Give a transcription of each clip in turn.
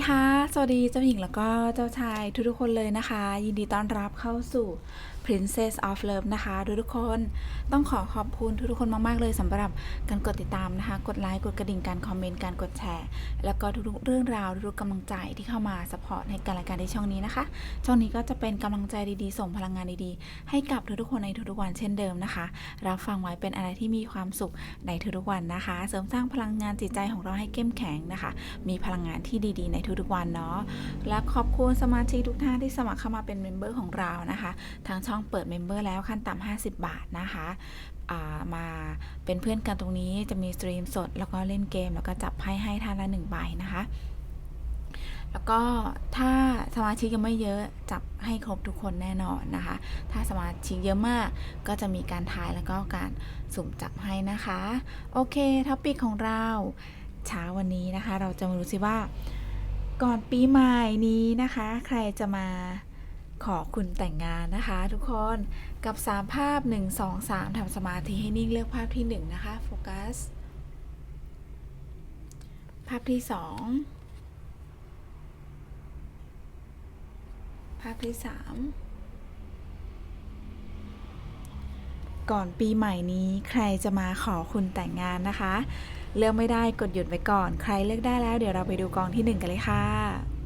สดีค่ะ สวัสดีเจ้าหญิงแล้วก็เจ้าชายทุกๆคนเลยนะคะ ยินดีต้อนรับเข้าสู่ Princess of Love นะคะทุกคน ต้องขอขอบคุณทุกๆคนมาก ๆ เลยสำหรับการกดติดตามนะคะ กดไลค์กดกระดิ่งการคอมเมนต์การกดแชร์ แล้วก็ทุกๆเรื่องราวทุกๆกำลังใจที่เข้ามาสปอร์ตให้การรายการในช่องนี้นะคะ ช่องนี้ก็จะเป็นกำลังใจดีๆ ส่งพลังงานดีๆ ให้กับทุกๆคนในทุกๆวันเช่นเดิมนะคะรับฟังไว้เป็นอะไรที่มีความสุขในทุกๆวันนะคะ เสริมสร้างพลังงานจิตใจของเราให้เข้มแข็งนะคะ มีพลังงานที่ดีๆ ในทุกๆวันเนาะและขอบคุณสมาชิกทุกท่านที่สมัครเข้ามาเป็นเมมเบอร์ของเรานะคะทางช่องช่องเปิดเมมเบอร์แล้วขั้นต่ำ50 บาทนะคะามาเป็นเพื่อนกันตรงนี้จะมีสตรีมสด แล้วก็เล่นเกม แล้วก็จับไพ่ให้ท่านละหนึ่งใบนะคะ แล้วก็ถ้าสมาชิกยังไม่เยอะจับให้ครบทุกคนแน่นอนนะคะ ถ้าสมาชิกเยอะมากก็จะมีการทายแล้วก็การสุ่มจับให้นะคะ โอเคท็อปิกของเราเช้าวันนี้นะคะ เราจะมาดูสิว่าก่อนปีใหม่นี้นะคะ ใครจะมา ขอคุณแต่งงานนะคะ ทุกคนกับ 3 ภาพ 1 2 3ทำสมาธิให้นิ่งเลือกภาพที่ 1 นะคะ โฟกัส ภาพที่ 2 ภาพที่ 3 ก่อนปีใหม่นี้ใครจะมาขอคุณแต่งงานนะคะ เลือกไม่ได้กดหยุดไว้ก่อน ใครเลือกได้แล้วเดี๋ยวเราไปดูกองที่ 1 กันเลยค่ะ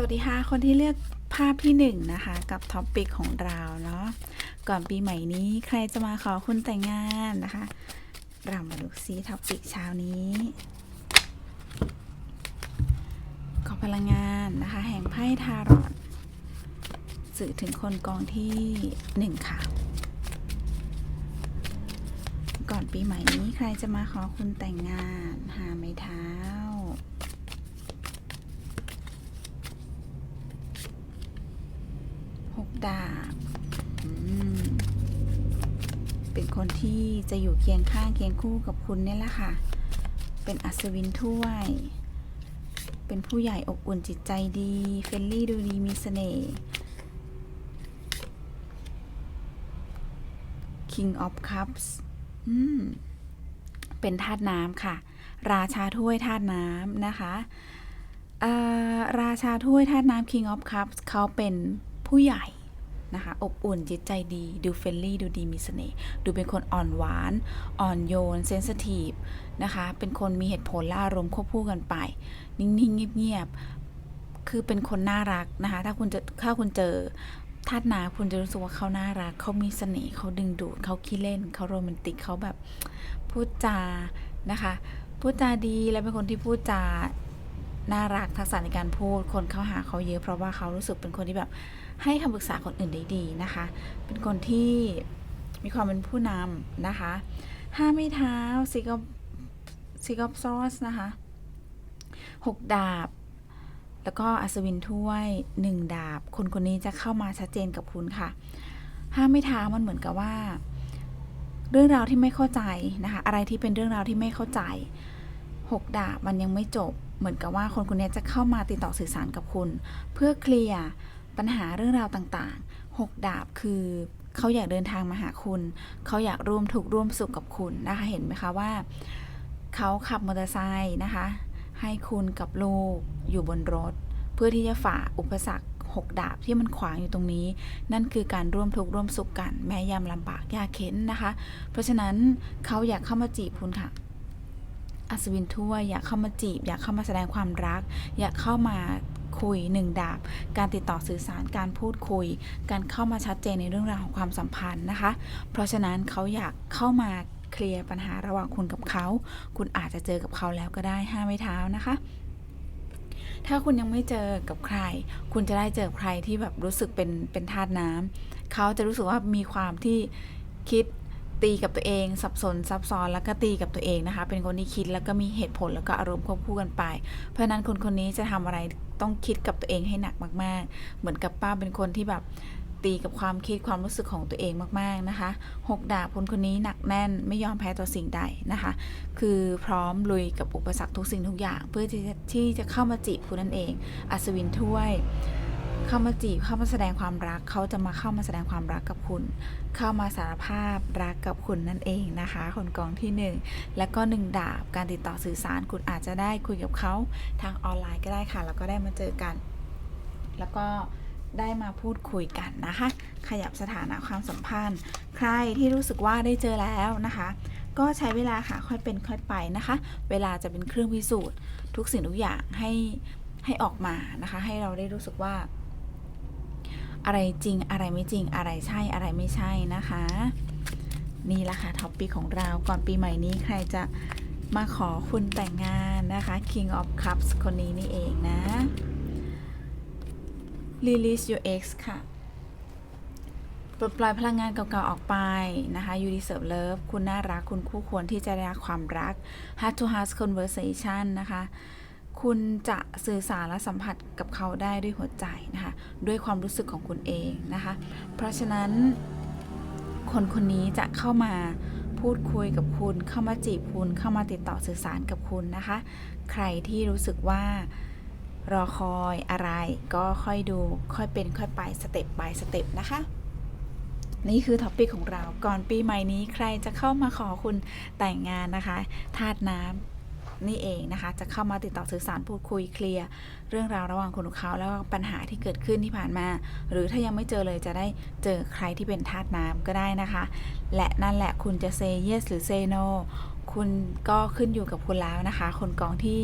สวัสดีค่ะ คนที่เลือกภาพที่1นนะคะกับท็อปปิกของเราเนาะก่อนปีใหม่นี้ใครจะมาขอคุณแต่งงานนะคะ เรามาดูซิท็อปปิกเช้านี้ ขอพลังงานนะคะ แห่งไพ่ทารอตสื่อถึงคนกองที่ 1 ค่ะ ก่อนปีใหม่นี้ใครจะมาขอคุณแต่งงานหาไม้เท้า หก ดาบเป็นคนที่จะอยู่เคียงข้างเคียงคู่กับคุณเนี่ยแหละค่ะ เป็นอัศวินถ้วย เป็นผู้ใหญ่อบอุ่นจิตใจดีเฟรนลี่ดูดีมีเสน่ห์ King of Cups เป็นธาตุน้ำค่ะ ราชาถ้วยธาตุน้ำนะคะราชาถ้วยธาตุน้ำ King of Cups เขาเป็นผู้ใหญ่ นะคะอบอุ่นจิตใจดีดูเฟรนลี่ดูดีมีเสน่ห์ดูเป็นคนอ่อนหวาน อ่อนโยนเซนสทีฟนะคะเป็นคนมีเหตุผลและอารมณ์ควบคู่กันไป นิ่งๆเงียบๆคือเป็นคนน่ารักนะคะถ้าคุณจะถ้าคุณเจอธาตุน้ำคุณจะรู้สึกว่าเขาน่ารักเขามีเสน่ห์เขาดึงดูดเขาขี้เล่นเขาโรแมนติกเขาแบบพูดจานะคะพูดจาดีและเป็นคนที่พูดจาน่ารักทักษะในการพูด คนเข้าหาเขาเยอะเพราะว่าเขารู้สึกเป็นคนที่แบบ ให้คำปรึกษาคนอื่นได้ดีนะคะ เป็นคนที่มีความเป็นผู้นำนะคะห้าไม้เท้าซิกอซิกอซอสนะคะหกดาบ แล้วก็อัศวินถ้วยหนึ่งดาบ คนคนนี้จะเข้ามาชัดเจนกับคุณค่ะห้าไม้เท้ามันเหมือนกับว่า เรื่องราวที่ไม่เข้าใจนะคะ อะไรที่เป็นเรื่องราวที่ไม่เข้าใจหกดาบมันยังไม่จบ เหมือนกับว่าคนคนนี้จะเข้ามาติดต่อสื่อสารกับคุณ เพื่อเคลียร์ ปัญหาเรื่องราวต่างๆหกดาบคือเขาอยากเดินทางมาหาคุณ เขาอยากร่วมทุกร่วมสุขกับคุณนะคะ เห็นไหมคะว่าเขาขับมอเตอร์ไซค์นะคะ ให้คุณกับลูกอยู่บนรถ เพื่อที่จะฝ่าอุปสรรคหกดาบที่มันขวางอยู่ตรงนี้ นั่นคือการร่วมทุกข์ร่วมสุขกัน แม้ยามลำบากยากเข็นนะคะ เพราะฉะนั้นเขาอยากเข้ามาจีบคุณค่ะอัศวินถ้วอยากเข้ามาจีบ อยากเข้ามาแสดงความรัก อยากเข้ามา คุยหนึ่งดาบ การติดต่อสื่อสารการพูดคุย การเข้ามาชัดเจนในเรื่องราวของความสัมพันธ์นะคะ เพราะฉะนั้นเขาอยากเข้ามาเคลียร์ปัญหาระหว่างคุณกับเขา คุณอาจจะเจอกับเขาแล้วก็ได้ห้าไม้เท้านะคะถ้าคุณยังไม่เจอกับใคร คุณจะได้เจอใครที่แบบรู้สึกเป็นเป็นธาตุน้ำเขาจะรู้สึกว่ามีความที่คิด ตีกับตัวเอง สับสนซับซ้อนแล้วก็ตีกับตัวเองนะคะ เป็นคนที่คิดแล้วก็มีเหตุผลแล้วก็อารมณ์ควบคู่กันไป เพราะนั้นคนคนนี้จะทำอะไรต้องคิดกับตัวเองให้หนักมาก ๆ เหมือนกับป้าเป็นคนที่แบบตีกับความคิดความรู้สึกของตัวเองมากๆนะคะหกดาบคนคนนี้หนักแน่นไม่ยอมแพ้ต่อสิ่งใดนะคะ คือพร้อมลุยกับอุปสรรคทุกสิ่งทุกอย่าง เพื่อที่จะเข้ามาจีบคุณนั่นเอง อัศวินถ้วย เข้ามาจีบเข้ามาแสดงความรักเขาจะมาเข้ามาแสดงความรักกับคุณ เข้ามาสารภาพรักกับคุณนั่นเองนะคะคนกองที่หนึ่งแล้วก็หนึ่งดาบการติดต่อสื่อสารคุณอาจจะได้คุยกับเขาทางออนไลน์ก็ได้ค่ะ แล้วก็ได้มาเจอกัน แล้วก็ได้มาพูดคุยกันนะคะ ขยับสถานะความสัมพันธ์ ใครที่รู้สึกว่าได้เจอแล้วนะคะ ก็ใช้เวลาค่ะค่อยเป็นค่อยไปนะคะ เวลาจะเป็นเครื่องพิสูจน์ ทุกสิ่งทุกอย่างให้ให้ออกมานะคะ ให้เราได้รู้สึกว่า อะไรจริงอะไรไม่จริงอะไรใช่อะไรไม่ใช่นะคะ นี่แหละค่ะท็อปปีของเราก่อนปีใหม่นี้ใครจะมาขอคุณแต่งงานนะคะ King of Cups คนนี้นี่เองนะ Release your ex ค่ะปลดปล่อยพลังงานเก่าๆออกไปนะคะ you deserve love คุณน่ารักคุณคู่ควรที่จะได้รับความรัก heart to heart conversation นะคะ คุณจะสื่อสารและสัมผัสกับเขาได้ด้วยหัวใจนะคะ ด้วยความรู้สึกของคุณเองนะคะ เพราะฉะนั้นคนคนนี้จะเข้ามาพูดคุยกับคุณ เข้ามาจีบคุณ เข้ามาติดต่อสื่อสารกับคุณนะคะ ใครที่รู้สึกว่ารอคอยอะไรก็ค่อยดูค่อยเป็นค่อยไปสเต็ป by สเต็ปนะคะ นี่คือท็อปิกของเราก่อนปีใหม่นี้ใครจะเข้ามาขอคุณแต่งงานนะคะธาตุน้ำ นี่เองนะคะ จะเข้ามาติดต่อสื่อสารพูดคุยเคลียร์เรื่องราวระหว่างคุณกับเขาแล้วก็ปัญหาที่เกิดขึ้นที่ผ่านมา หรือถ้ายังไม่เจอเลยจะได้เจอใครที่เป็นธาตุน้ำก็ได้นะคะ และนั่นแหละคุณจะ say yes หรือ say no คุณก็ขึ้นอยู่กับคุณแล้วนะคะ คนกองที่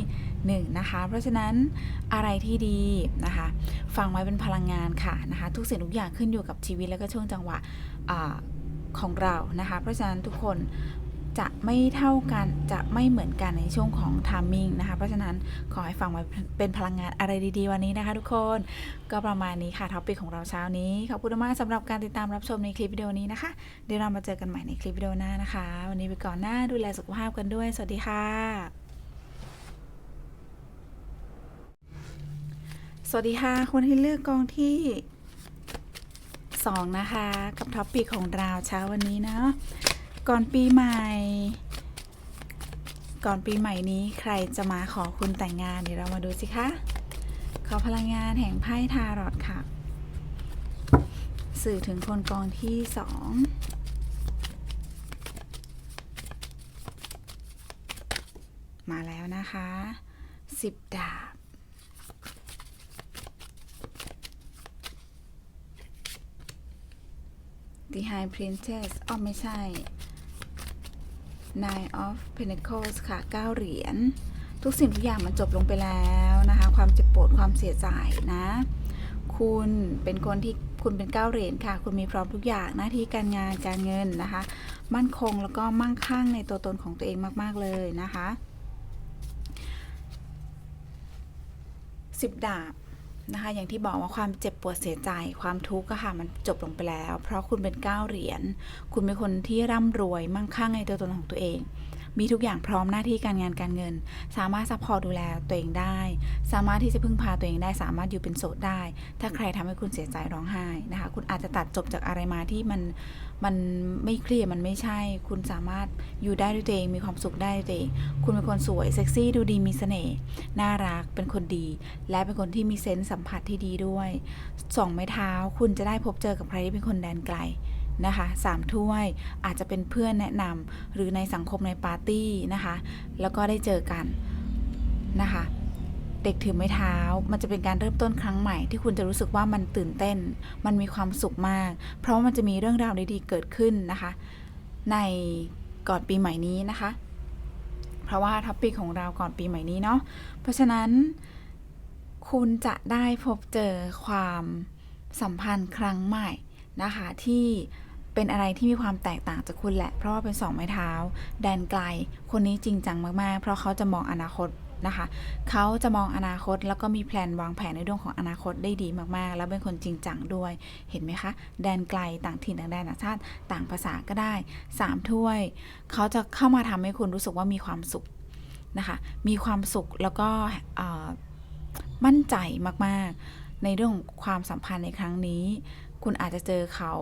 หนึ่งนะคะ เพราะฉะนั้นอะไรที่ดีนะคะ ฟังไว้เป็นพลังงานค่ะนะคะ ทุกสิ่งทุกอย่างขึ้นอยู่กับชีวิตแล้วก็ช่วงจังหวะของเรานะคะ เพราะฉะนั้นทุกคน จะไม่เท่ากันจะไม่เหมือนกันในช่วงของทามมิ่งนะคะ เพราะฉะนั้นขอให้ฟังไว้เป็นพลังงานอะไรดีๆวันนี้นะคะทุกคนก็ประมาณนี้ค่ะท็อปิกของเราเช้านี้ ขอบคุณมากสำหรับการติดตามรับชมในคลิปวิดีโอนี้นะคะ เดี๋ยวเรามาเจอกันใหม่ในคลิปวิดีโอหน้านะคะ วันนี้ไปก่อนหน้าดูแลสุขภาพกันด้วย สวัสดีค่ะสวัสดีค่ะคนที่เลือกกองที่สองนะคะ กับท็อปปิกของเราเช้าวันนี้เนาะ ก่อนปีใหม่ ก่อนปีใหม่นี้ใครจะมาขอคุณแต่งงานเดี๋ยวเรามาดูสิคะขอพลังงานแห่งไพ่ทารอตค่ะ สื่อถึงคนกองที่สองมาแล้วนะคะสิบดาบ The High Princess อ๋อไม่ใช่ Nine of Pentacles ค่ะ 9 เหรียญ ทุกสิ่งทุกอย่างมันจบลงไปแล้วนะคะ ความเจ็บปวดความเสียใจนะ คุณเป็นคนที่คุณเป็นเก้าเหรียญค่ะ คุณมีพร้อมทุกอย่างหน้าที่การงานการเงินนะคะ มั่นคงแล้วก็มั่งคั่งในตัวตนของตัวเองมาก ๆ เลยนะคะสิบดาบ นะคะ อย่างที่บอกว่าความเจ็บปวดเสียใจ ความทุกข์ก็ค่ะมันจบลงไปแล้ว เพราะคุณเป็นก้าวเหรียญ คุณเป็นคนที่ร่ำรวยมั่งคั่งในตัวตนของตัวเอง มีทุกอย่างพร้อมหน้าที่การงานการเงิน สามารถซัพพอร์ตดูแลตัวเองได้ สามารถที่จะพึ่งพาตัวเองได้ สามารถอยู่เป็นโสดได้ ถ้าใครทำให้คุณเสียใจร้องไห้นะคะ คุณอาจจะตัดจบจากอะไรมาที่มันมันไม่เคลียร์มันไม่ใช่ คุณสามารถอยู่ได้ด้วยตัวเองมีความสุขได้ด้วยตัวเองคุณเป็นคนสวยเซ็กซี่ดูดีมีเสน่ห์น่ารักเป็นคนดี และเป็นคนที่มีเซนส์สัมผัสที่ดีด้วยสองไม้เท้าคุณจะได้พบเจอกับใครที่เป็นคนแดนไกล นะคะสามถ้วยอาจจะเป็นเพื่อนแนะนำหรือในสังคมในปาร์ตี้นะคะ แล้วก็ได้เจอกันนะคะ เด็กถือไม้เท้า มันจะเป็นการเริ่มต้นครั้งใหม่ ที่คุณจะรู้สึกว่ามันตื่นเต้น มันมีความสุขมาก เพราะว่ามันจะมีเรื่องราวดีๆเกิดขึ้นนะคะ ในก่อนปีใหม่นี้นะคะ เพราะว่าท็อปปิกของเราก่อนปีใหม่นี้เนาะเพราะฉะนั้นคุณจะได้พบเจอความสัมพันธ์ครั้งใหม่นะคะที่ เป็นอะไรที่มีความแตกต่างจากคุณแหละ เพราะว่าเป็นสองไม้เท้า แดนไกล คนนี้จริงจังมากๆ เพราะเขาจะมองอนาคตนะคะเขาจะมองอนาคตแล้วก็มีแพลนวางแผนในเรื่องของอนาคตได้ดีมากๆ แล้วเป็นคนจริงจังด้วย เห็นไหมคะ แดนไกลต่างถิ่นต่างแดนต่างชาติ ต่างภาษาก็ได้สามถ้วย เขาจะเข้ามาทำให้คุณรู้สึกว่ามีความสุขนะคะ มีความสุขแล้วก็มั่นใจมากๆ ในเรื่องของความสัมพันธ์ในครั้งนี้ คุณอาจจะเจอเขา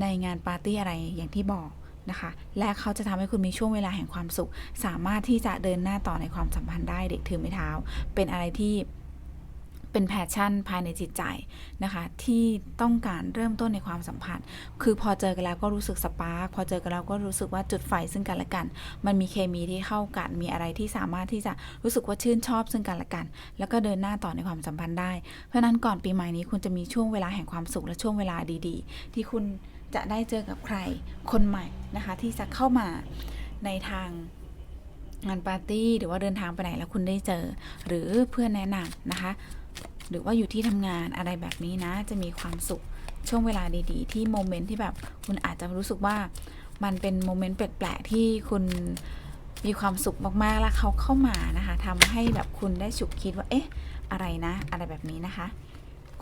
ในงานปาร์ตี้อะไรอย่างที่บอกนะคะ และเขาจะทำให้คุณมีช่วงเวลาแห่งความสุข สามารถที่จะเดินหน้าต่อในความสัมพันธ์ได้เด็กถือไม้เท้า เป็นอะไรที่เป็นแพชชั่นภายในจิตใจนะคะ ที่ต้องการเริ่มต้นในความสัมพันธ์ คือพอเจอกันแล้วก็รู้สึกสปาร์คพอเจอกันแล้วก็รู้สึกว่าจุดไฟซึ่งกันและกัน มันมีเคมีที่เข้ากัน มีอะไรที่สามารถที่จะรู้สึกว่าชื่นชอบซึ่งกันและกัน แล้วก็เดินหน้าต่อในความสัมพันธ์ได้ เพราะนั้นก่อนปีใหม่นี้คุณจะมีช่วงเวลาแห่งความสุขและช่วงเวลาดี ๆ ที่คุณ จะได้เจอกับใครคนใหม่นะคะ ที่จะเข้ามาในทางงานปาร์ตี้หรือว่าเดินทางไปไหนแล้วคุณได้เจอ หรือเพื่อนแนะนำนะคะ หรือว่าอยู่ที่ทำงานอะไรแบบนี้นะ จะมีความสุขช่วงเวลาดี ๆ ที่โมเมนต์ที่แบบคุณอาจจะรู้สึกว่ามันเป็นโมเมนต์แปลกๆที่คุณมีความสุขมากๆแล้วเขาเข้ามานะคะทำให้แบบคุณได้ฉุกคิดว่าเอ๊ะอะไรนะ อะไรแบบนี้นะคะ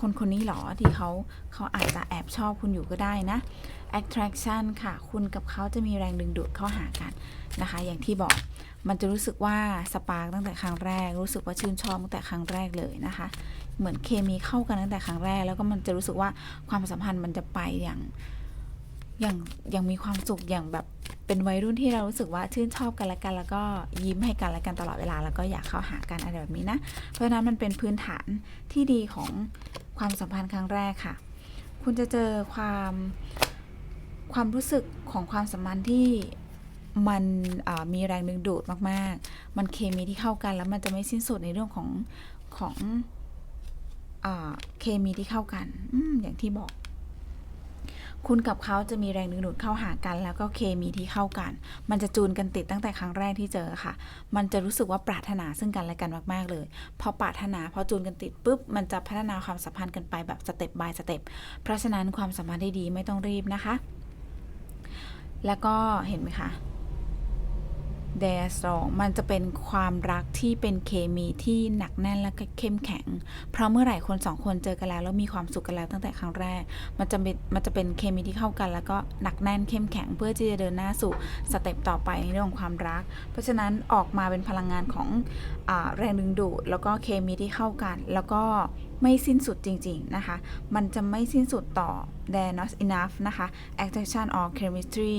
คนคนนี้หรอที่เขาเขาอาจจะแอบชอบคุณอยู่ก็ได้นะ attraction ค่ะ คุณกับเขาจะมีแรงดึงดูดเข้าหากันนะคะ อย่างที่บอกมันจะรู้สึกว่าสปาร์ตั้งแต่ครั้งแรก รู้สึกว่าชื่นชอบตั้งแต่ครั้งแรกเลยนะคะ เหมือนเคมีเข้ากันตั้งแต่ครั้งแรก แล้วก็มันจะรู้สึกว่าความสัมพันธ์มันจะไปอย่างอย่างอย่างมีความสุขอย่างแบบเป็นวัยรุ่นที่เรารู้สึกว่าชื่นชอบกันและกัน แล้วก็ยิ้มให้กันและกันตลอดเวลา แล้วก็อยากเข้าหากันอะไรแบบนี้นะ เพราะฉะนั้นมันเป็นพื้นฐานที่ดีของ ความสัมพันธ์ครั้งแรกค่ะ คุณจะเจอความความรู้สึกของความสัมพันธ์ที่มันมีแรงดึงดูดมาก ๆ มันเคมีที่เข้ากันแล้วมันจะไม่สิ้นสุดในเรื่องของของอเคมีที่เข้ากันออย่างที่บอก คุณกับเขาจะมีแรงดึงดูดเข้าหากัน แล้วก็เคมีที่เข้ากัน มันจะจูนกันติดตั้งแต่ครั้งแรกที่เจอค่ะ มันจะรู้สึกว่าปรารถนาซึ่งกันและกันมากๆ เลย พอปรารถนาพอจูนกันติดปุ๊บ มันจะพัฒนาความสัมพันธ์กันไปแบบสเต็ปบายสเต็ป เพราะฉะนั้นความสัมพันธ์ที่ดีไม่ต้องรีบนะคะ แล้วก็เห็นไหมคะ เดสองมันจะเป็นความรักที่เป็นเคมีที่หนักแน่นและเข้มแข็ง เพราะเมื่อไหร่คนสองคนเจอกันแล้วแล้วมีความสุขกันแล้วตั้งแต่ครั้งแรก มันจะเป็นมันจะเป็นเคมีที่เข้ากัน แล้วก็หนักแน่นเข้มแข็ง เพื่อที่จะเดินหน้าสู่สเต็ปต่อไปในเรื่องของความรัก เพราะฉะนั้นออกมาเป็นพลังงานของอแรงดึงดูดแล้วก็เคมีที่เข้ากัน แล้วก็ ไม่สิ้นสุดจริงๆนะคะ มันจะไม่สิ้นสุดต่อ there not enough นะคะ attraction or chemistry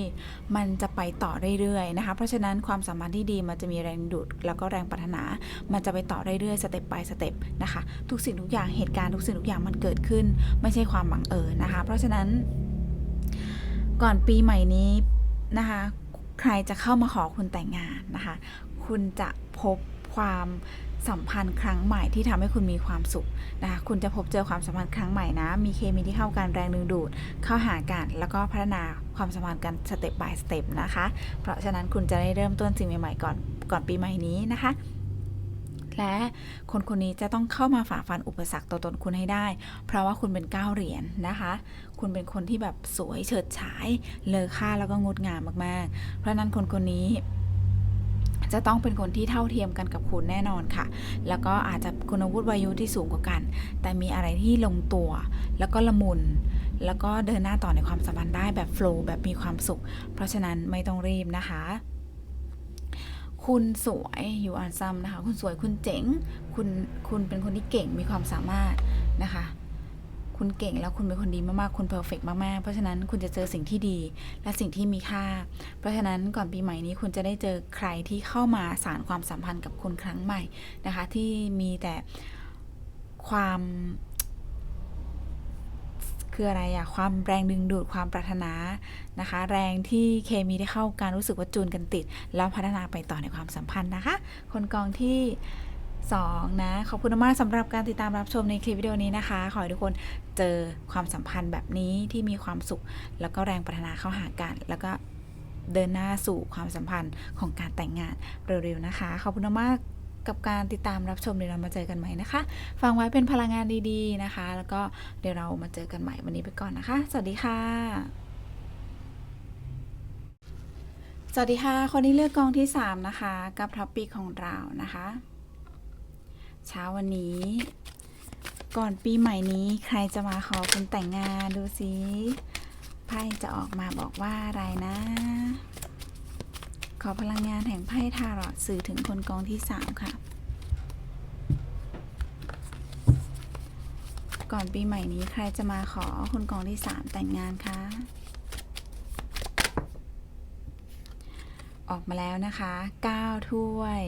มันจะไปต่อเรื่อยๆนะคะ เพราะฉะนั้นความสัมพันธ์ที่ดีมันจะมีแรงดูดแล้วก็แรงปรารถนา มันจะไปต่อเรื่อยๆ สเต็ปไปสเต็ปนะคะ ทุกสิ่งทุกอย่างเหตุการณ์ทุกสิ่งทุกอย่างมันเกิดขึ้น ไม่ใช่ความบังเอิญนะคะ เพราะฉะนั้น ก่อนปีใหม่นี้นะคะ ใครจะเข้ามาขอคุณแต่งงานนะคะ คุณจะพบความ สัมพันธ์ครั้งใหม่ที่ทำให้คุณมีความสุขนะคะคุณจะพบเจอความสัมพันธ์ครั้งใหม่นะ มีเคมีที่เข้ากันแรงดึงดูด เข้าหากัน แล้วก็พัฒนาความสัมพันธ์กันสเต็ป by สเต็ปนะคะ เพราะฉะนั้นคุณจะได้เริ่มต้นสิ่งใหม่ๆก่อนก่อนปีใหม่นี้นะคะและคนคนนี้จะต้องเข้ามาฝ่าฟันอุปสรรคตัวตนคุณให้ได้ เพราะว่าคุณเป็นก้าวเหรียญนะคะ คุณเป็นคนที่แบบสวยเฉิดฉาย เลอค่าแล้วก็งดงามมากๆ เพราะนั้นคนคนนี้ จะต้องเป็นคนที่เท่าเทียมกันกับคุณแน่นอนค่ะ แล้วก็อาจจะคุณวุฒิวัยยุที่สูงกว่ากัน แต่มีอะไรที่ลงตัว แล้วก็ละมุน แล้วก็เดินหน้าต่อในความสัมพันธ์ได้แบบโฟล์แบบมีความสุข เพราะฉะนั้นไม่ต้องรีบนะคะ คุณสวยอยู่อันซัมนะคะ คุณสวยคุณเจ๋ง คุณคุณเป็นคนที่เก่งมีความสามารถนะคะ คุณเก่งแล้วคุณเป็นคนดีมากๆ คุณเพอร์เฟกมากๆ เพราะฉะนั้นคุณจะเจอสิ่งที่ดีและสิ่งที่มีค่า เพราะฉะนั้นก่อนปีใหม่นี้คุณจะได้เจอใครที่เข้ามาสารความสัมพันธ์กับคุณครั้งใหม่นะคะ ที่มีแต่ความคืออะไรอะความแรงดึงดูดความปรารถนานะคะ แรงที่เคมีได้เข้ากันรู้สึกว่าจูนกันติด แล้วพัฒนาไปต่อในความสัมพันธ์นะคะ คนกองที่ 2นะขอบคุณมากสำหรับการติดตามรับชมในคลิปวิดีโอนี้นะคะ ขอให้ทุกคนเจอความสัมพันธ์แบบนี้ที่มีความสุข แล้วก็แรงปรารถนาเข้าหากัน แล้วก็เดินหน้าสู่ความสัมพันธ์ของการแต่งงานเร็วๆนะคะ ขอบคุณมากกับการติดตามรับชมเดี๋ยวเรามาเจอกันใหม่นะคะ ฟังไว้เป็นพลังงานดีๆนะคะ แล้วก็เดี๋ยวเรามาเจอกันใหม่วันนี้ไปก่อนนะคะ สวัสดีค่ะ สวัสดีค่ะ คนที่เลือกกองที่ 3 นะคะ กับท็อปปิกของเรานะคะ เช้าวันนี้ ก่อนปีใหม่นี้ใครจะมาขอคุณแต่งงานดูสิไพ่จะออกมาบอกว่าอะไรนะ ขอพลังงานแห่งไพ่ทารอตสื่อถึงคนกองที่ 3 ค่ะ ก่อนปีใหม่นี้ใครจะมาขอคนกองที่ 3 แต่งงานคะออกมาแล้วนะคะ 9 ถ้วย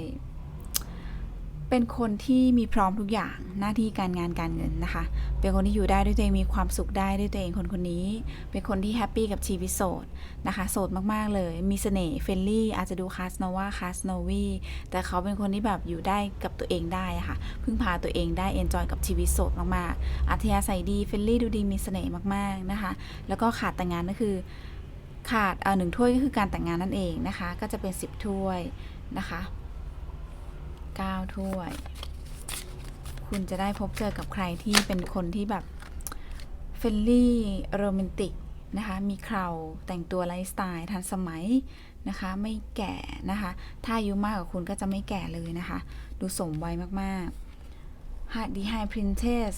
เป็นคนที่มีพร้อมทุกอย่างหน้าที่การงานการเงินนะคะ เป็นคนที่อยู่ได้ด้วยตัวเองมีความสุขได้ด้วยตัวเองคนคนนี้ เป็นคนที่แฮปปี้กับชีวิตโสดนะคะ โสดมากๆเลย มีเสน่ห์เฟรนลี่อาจจะดูคาสโนวาคาสโนวีแต่เขาเป็นคนที่แบบอยู่ได้กับตัวเองได้ค่ะ พึ่งพาตัวเองได้เอนจอยกับชีวิตโสดมากๆอัธยาศัยดีเฟรนลี่ดูดีมีเสน่ห์มากๆนะคะ แล้วก็ขาดแต่งงานก็คือ ขาดเอ่อหนึ่งถ้วยก็คือการแต่งงานนั่นเองนะคะ ก็จะเป็น 10ถ้วยนะคะ 9 ถ้วย คุณจะได้พบเจอกับใครที่เป็นคนที่แบบเฟรนลี่โรแมนติกนะคะ มีเคราแต่งตัวไลฟ์สไตล์ทันสมัยนะคะ ไม่แก่นะคะ ถ้าอายุมากกว่าคุณก็จะไม่แก่เลยนะคะ ดูสมวัยมากๆ h a d i High Princess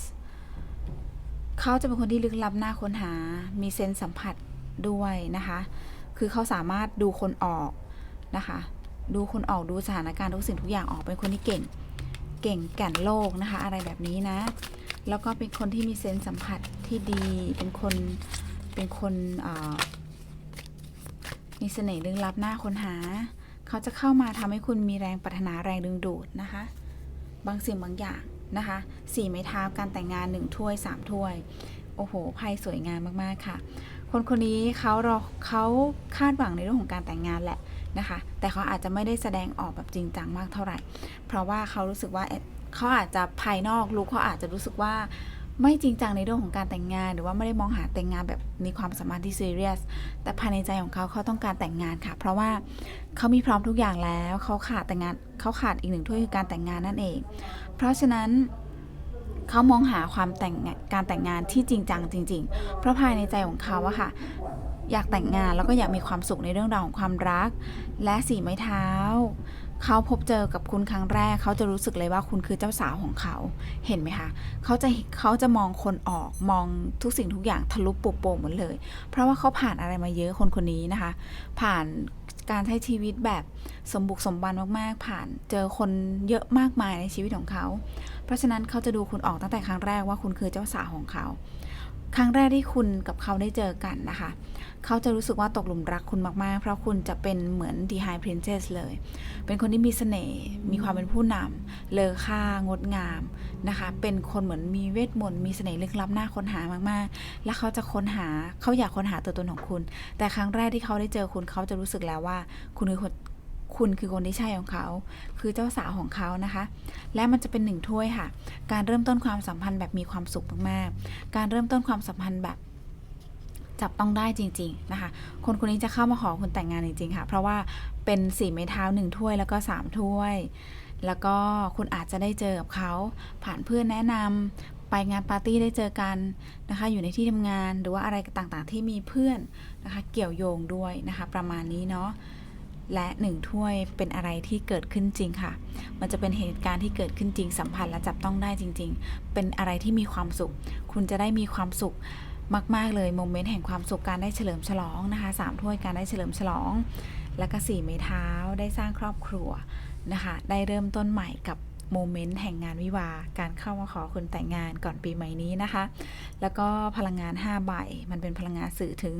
เขาจะเป็นคนที่ลึกลับหน่าค้นหา มีเซนส์สัมผัสด้วยนะคะ คือเขาสามารถดูคนออกนะคะ ดูคนออกดูสถานการณ์ทุกสิ่งทุกอย่างออกเป็นคนที่เก่ง เก่งแก่นโลกนะคะ อะไรแบบนี้นะ แล้วก็เป็นคนที่มีเซนส์สัมผัสที่ดี เป็นคน เป็นคนมีเสน่ห์ลึกลับหน่าคนหา เขาจะเข้ามาทำให้คุณมีแรงปรารถนาแรงดึงดูดนะคะ บางสิ่งบางอย่างนะคะสี่ไม้เท้าการแต่งงานหนึ่งถ้วยสามถ้วย โอ้โหไพ่สวยงามมาก ๆ ค่ะ คนคนนี้เขารอเขาคาดหวังในเรื่องของการแต่งงานแหละ นะคะ แต่เขาอาจจะไม่ได้แสดงออกแบบจริงจังมากเท่าไหร่ เพราะว่าเขารู้สึกว่าเขาอาจจะภายนอกรู้เขาอาจจะรู้สึกว่าไม่จริงจังในเรื่องของการแต่งงาน หรือว่าไม่ได้มองหาแต่งงานแบบมีความสามารถที่ซีเรียสแต่ภายในใจของเขาเขาต้องการแต่งงานค่ะ เพราะว่าเขามีพร้อมทุกอย่างแล้วเขาขาดแต่งงานเขาขาดอีกหนึ่งถ้วยคือการแต่งงานนั่นเอง เพราะฉะนั้นเขามองหาความแต่งการแต่งงานที่จริงจังจริง ๆ เพราะภายในใจของเขาอะค่ะ อยากแต่งงานแล้วก็อยากมีความสุขในเรื่องราวของความรัก และสีไม้เท้า เขาพบเจอกับคุณครั้งแรก เขาจะรู้สึกเลยว่าคุณคือเจ้าสาวของเขา เห็นไหมคะ เขาจะเขาจะมองคนออกมองทุกสิ่งทุกอย่างทะลุปุโป่งหมดเลย เพราะว่าเขาผ่านอะไรมาเยอะคนคนนี้นะคะ ผ่านการใช้ชีวิตแบบสมบุกสมบันมาก ๆ ผ่านเจอคนเยอะมากมายในชีวิตของเขา เพราะฉะนั้นเขาจะดูคุณออกตั้งแต่ครั้งแรกว่าคุณคือเจ้าสาวของเขา ครั้งแรกที่คุณกับเขาได้เจอกันนะคะ เขาจะรู้สึกว่าตกหลุมรักคุณมากๆ เพราะคุณจะเป็นเหมือน The High Princess เลย เป็นคนที่มีเสน่ห์ มีความเป็นผู้นำ เลอค่างดงามนะคะ เป็นคนเหมือนมีเวทมนต์ มีเสน่ห์ลึกลับน่าค้นหามากๆ และเขาจะค้นหา เขาอยากค้นหาตัวตนของคุณ แต่ครั้งแรกที่เขาได้เจอคุณ เขาจะรู้สึกแล้วว่า คุณคือคน คุณคือคนที่ใช่ของเขา คือเจ้าสาวของเขานะคะ และมันจะเป็นหนึ่งถ้วยค่ะ การเริ่มต้นความสัมพันธ์แบบมีความสุขมากๆ การเริ่มต้นความสัมพันธ์แบบจับต้องได้จริง ๆ นะคะ คนคนนี้จะเข้ามาขอคุณแต่งงานจริง ๆ ค่ะ เพราะว่าเป็นสี่ไม้เท้าหนึ่งถ้วยแล้วก็สามถ้วย แล้วก็คุณอาจจะได้เจอกับเขา ผ่านเพื่อนแนะนำไปงานปาร์ตี้ได้เจอกันนะคะ อยู่ในที่ทำงานหรือว่าอะไรต่างๆ ที่มีเพื่อนนะคะ เกี่ยวโยงด้วยนะคะ ประมาณนี้เนาะ และหนึ่งถ้วยเป็นอะไรที่เกิดขึ้นจริงค่ะ มันจะเป็นเหตุการณ์ที่เกิดขึ้นจริงสัมผัสและจับต้องได้จริง ๆ เป็นอะไรที่มีความสุข คุณจะได้มีความสุขมาก ๆ เลยโมเมนต์แห่งความสุขการได้เฉลิมฉลองนะคะสามถ้วยการได้เฉลิมฉลอง แล้วก็สี่ไม้เท้าได้สร้างครอบครัวนะคะ ได้เริ่มต้นใหม่กับโมเมนต์แห่งงานวิวา การเข้ามาขอคุณแต่งงานก่อนปีใหม่นี้นะคะ แล้วก็พลังงาน5ใบมันเป็นพลังงานสื่อถึง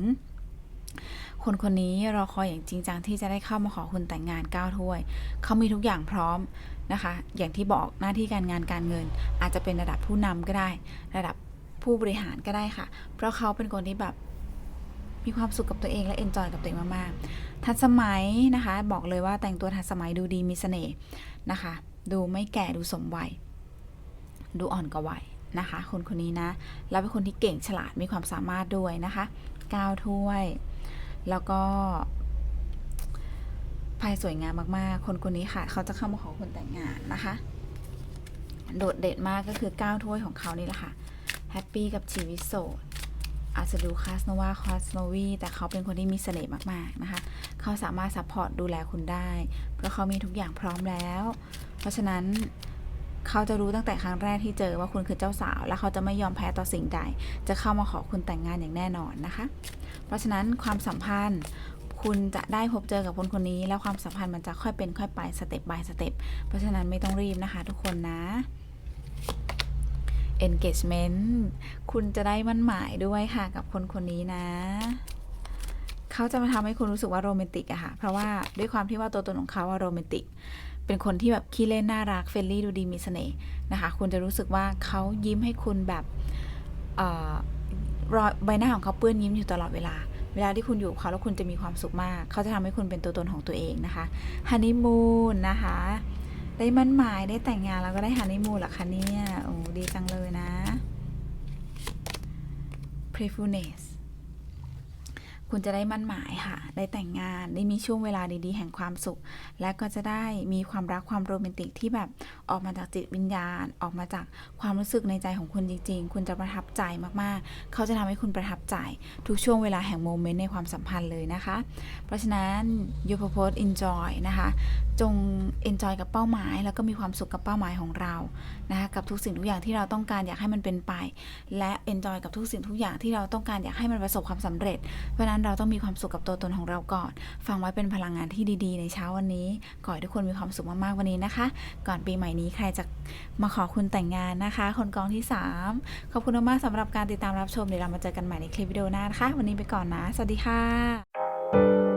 คนคนนี้รอคอยอย่างจริงจังที่จะได้เข้ามาขอคุณแต่งงาน9ถ้วย เขามีทุกอย่างพร้อมนะคะ อย่างที่บอกหน้าที่การงานการเงิน อาจจะเป็นระดับผู้นำก็ได้ ระดับผู้บริหารก็ได้ค่ะ เพราะเขาเป็นคนที่แบบมีความสุขกับตัวเองและเอนจอยกับตัวเองมากๆ ทันสมัยนะคะ บอกเลยว่าแต่งตัวทันสมัยดูดีมีเสน่ห์นะคะ ดูไม่แก่ดูสมวัย ดูอ่อนกว่าวัยนะคะ คนคนนี้นะ แล้วเป็นคนที่เก่งฉลาดมีความสามารถด้วยนะคะ9ถ้วย แล้วก็ไพ่สวยงามมากๆ คนคนนี้ค่ะ เขาจะเข้ามาขอคุณแต่งงานนะคะ โดดเด่นมากก็คือ9ถ้วยของเขานี่แหละค่ะ แฮปปี้กับชีวิตโสด อาจจะดูคาสโนวาคาสโนวีแต่เขาเป็นคนที่มีเสน่ห์มากๆนะคะ เขาสามารถซัพพอร์ตดูแลคุณได้ เพราะเขามีทุกอย่างพร้อมแล้ว เพราะฉะนั้น เขาจะรู้ตั้งแต่ครั้งแรกที่เจอว่าคุณคือเจ้าสาว และเขาจะไม่ยอมแพ้ต่อสิ่งใด จะเข้ามาขอคุณแต่งงานอย่างแน่นอนนะคะ เพราะฉะนั้นความสัมพันธ์คุณจะได้พบเจอกับคนคนนี้ แล้วความสัมพันธ์มันจะค่อยเป็นค่อยไปสเต็ป by สเต็ปเพราะฉะนั้นไม่ต้องรีบนะคะทุกคนนะ engagement คุณจะได้มั่นหมายด้วยค่ะกับคนคนนี้นะ เขาจะมาทำให้คุณรู้สึกว่าโรแมนติกอะค่ะ เพราะว่าด้วยความที่ว่าตัวตนของเขาว่าโรแมนติก เป็นคนที่แบบขี้เล่นน่ารักเฟรนลี่ดูดีมีเสน่ห์นะคะ คุณจะรู้สึกว่าเขายิ้มให้คุณแบบรอยใบหน้าของเขาเปื้อนยิ้มอยู่ตลอดเวลา เวลาที่คุณอยู่เขาแล้วคุณจะมีความสุขมาก เขาจะทำให้คุณเป็นตัวตนของตัวเองนะคะฮันนีมูนนะคะ ได้มั่นหมายได้แต่งงานแล้วก็ได้ฮันนีมูนหรอคะเนี่ย โอ้ดีจังเลยนะ playfulness คุณจะได้มั่นหมายค่ะ ได้แต่งงาน ได้มีช่วงเวลาดีๆ แห่งความสุข และก็จะได้มีความรักความโรแมนติกที่แบบออกมาจากจิตวิญญาณ ออกมาจากความรู้สึกในใจของคุณจริง ๆ คุณจะประทับใจมากๆ เขาจะทำให้คุณประทับใจ ทุกช่วงเวลาแห่งโมเมนต์ในความสัมพันธ์เลยนะคะ เพราะฉะนั้น you propose enjoy นะคะ จง enjoy กับเป้าหมาย แล้วก็มีความสุขกับเป้าหมายของเรานะคะกับทุกสิ่งทุกอย่างที่เราต้องการอยากให้มันเป็นไป และ enjoy กับทุกสิ่งทุกอย่างที่เราต้องการอยากให้มันประสบความสำเร็จ เพราะนั้นเราต้องมีความสุขกับตัวตนของเราก่อน ฟังไว้เป็นพลังงานที่ดีๆ ในเช้าวันนี้ขอให้ทุกคนมีความสุขมากๆวันนี้นะคะ ก่อนปีใหม่นี้ใครจะมาขอคุณแต่งงานนะคะ คนกองที่ 3 ขอบคุณมากๆสำหรับการติดตามรับชมเดี๋ยวเรามาเจอกันใหม่ในคลิปวิดีโอหน้านะคะ วันนี้ไปก่อนนะ สวัสดีค่ะ